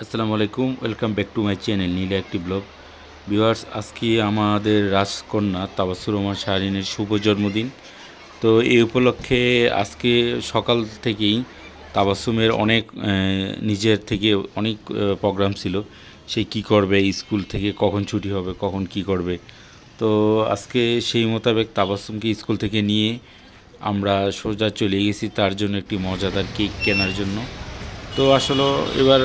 আসসালামু আলাইকুম, welcome back to my channel Nila একটি ব্লগ। ভিউয়ার্স, আজকে আমাদের রাজকন্যা তাবাসুর রহমান শাহরিনের শুভ জন্মদিন। তো এই উপলক্ষে আজকে সকাল থেকেই তাবাসুমের অনেক নিজের থেকে অনেক প্রোগ্রাম ছিল। সে কি করবে স্কুল থেকে কখন ছুটি হবে কখন কি করবে। তো আজকে সেই মোতাবেক তাবাসুমকে স্কুল থেকে নিয়ে আমরা সোজা চলে গেছি তার জন্য একটি মজাদার কেক কেনার জন্য। তো আসলে এবার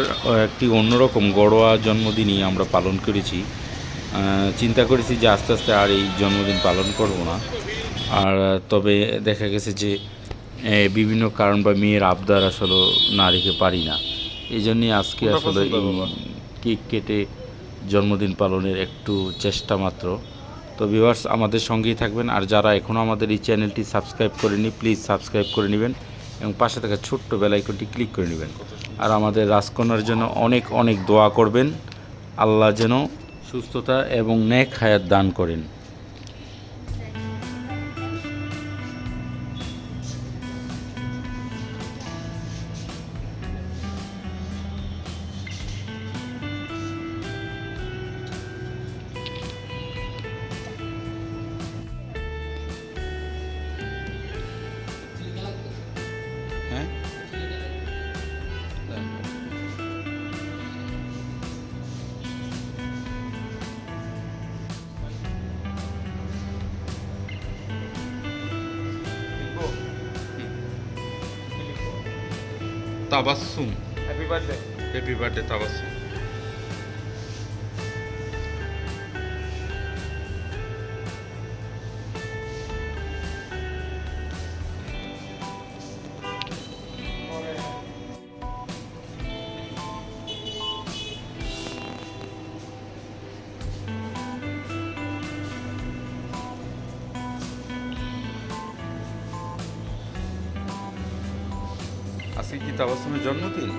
একটি অন্যরকম গড়োয়া জন্মদিনই আমরা পালন করেছি। চিন্তা করেছি যে আস্তে আস্তে আর এই জন্মদিন পালন করব না। আর তবে দেখা গেছে যে বিভিন্ন কারণ বা মেয়ের আবদার আসলে না রেখে পারি না। এই জন্যই আজকে আসলে কেক কেটে জন্মদিন পালনের একটু চেষ্টা মাত্র। তো ভিউয়ার্স আমাদের সঙ্গেই থাকবেন। আর যারা এখনও আমাদের এই চ্যানেলটি সাবস্ক্রাইব করেনি প্লিজ সাবস্ক্রাইব করে নেবেন এবং পাশে থাকা ছোট্ট বেলাইকনটি ক্লিক করে নেবেন। আর আমাদের রাজকন্যার জন্য অনেক অনেক দোয়া করবেন। আল্লাহ যেন সুস্থতা এবং ন্যাক হায়াত দান করেন। Tabassum. Happy birthday happy birthday Tabassum. আজকে কি তাবাসমের জন্মদিন?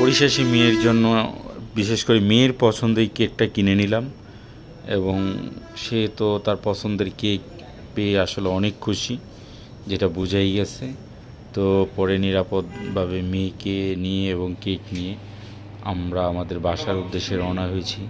পরিশেষে মেয়ের জন্য, বিশেষ করে মেয়ের পছন্দের কেকটা কিনে নিলাম এবং সে তো তার পছন্দের কেক পেয়ে আসলে অনেক খুশি, যেটা বুঝাই গেছে। তো পরে নিরাপদভাবে মেয়েকে নিয়ে এবং কেক নিয়ে আমরা আমাদের বাসার উদ্দেশ্যে রওনা হয়েছি।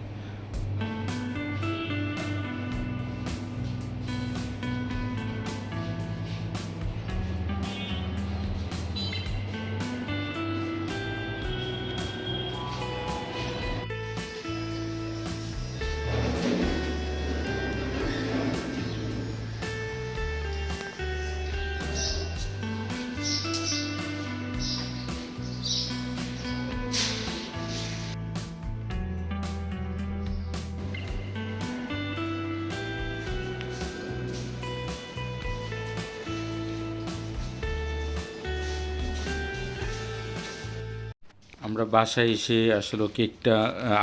আমরা বাসায় এসে আসলে কেকটা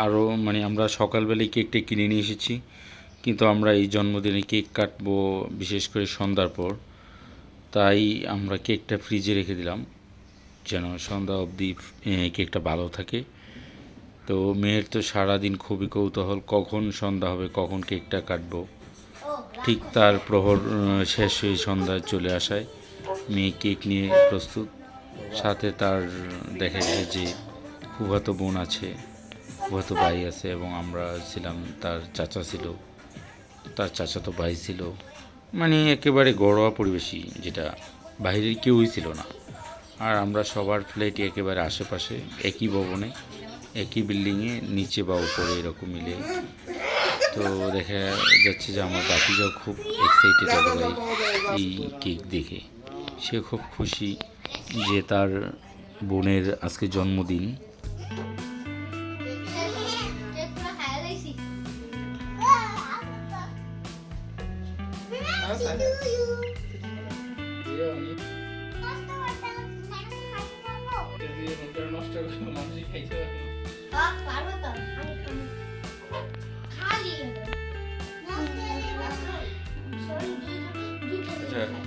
আরও মানে আমরা সকালবেলায় কেকটা কিনে নিয়ে এসেছি। কিন্তু আমরা এই জন্মদিনে কেক কাটবো বিশেষ করে সন্ধ্যার পর। তাই আমরা কেকটা ফ্রিজে রেখে দিলাম। যেন সন্ধ্যা অবধি কেকটা ভালো থাকে। তো মেয়ের তো সারাদিন খুবই কৌতূহল, কখন সন্ধ্যা হবে, কখন কেকটা কাটবো। ঠিক তার প্রহর শেষ হয়ে সন্ধ্যা চলে আসায় মেয়ে কেক নিয়ে প্রস্তুত। সাথে তার দেখা যায় যে ফুফাতো বোন আছে ফুফাতো ভাই আছে এবং আমরা ছিলাম, তার চাচা ছিল, তার চাচাতো ভাই ছিল। মানে একেবারে ঘরোয়া পরিবেশই, যেটা বাইরের কেউই ছিল না। আর আমরা সবার ফ্ল্যাটই একেবারে আশেপাশে, একই ভবনে, একই বিল্ডিংয়ে, নিচে বা উপরে এরকম মিলে। তো দেখা যাচ্ছে যে আমার বাপিজাও খুব এক্সাইটেড একেবারে এই কেক দেখে। সে খুব খুশি যে তার বোনের আজকে জন্মদিন। নষ্ট করে মানুষই খাইতে পারবে পারব তো আমি খালি। নষ্ট হলে শরীর দুটো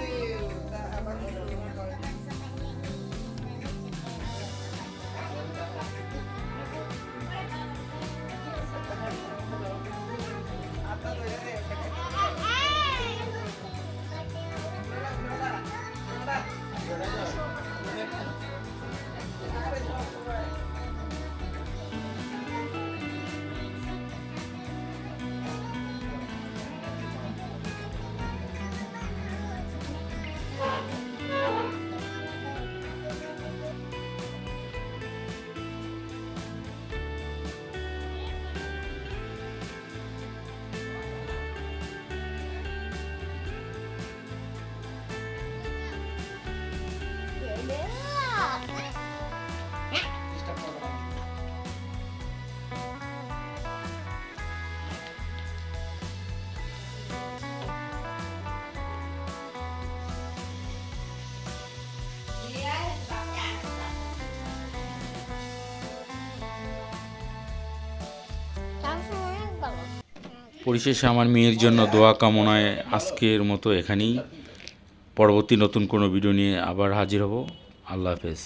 পরিশেষে আমার মেয়ের জন্য দোয়া কামনায় আজকের মতো এখানেই। পরবর্তী নতুন কোনো ভিডিও নিয়ে আবার হাজির হব। আল্লাহ হাফেজ।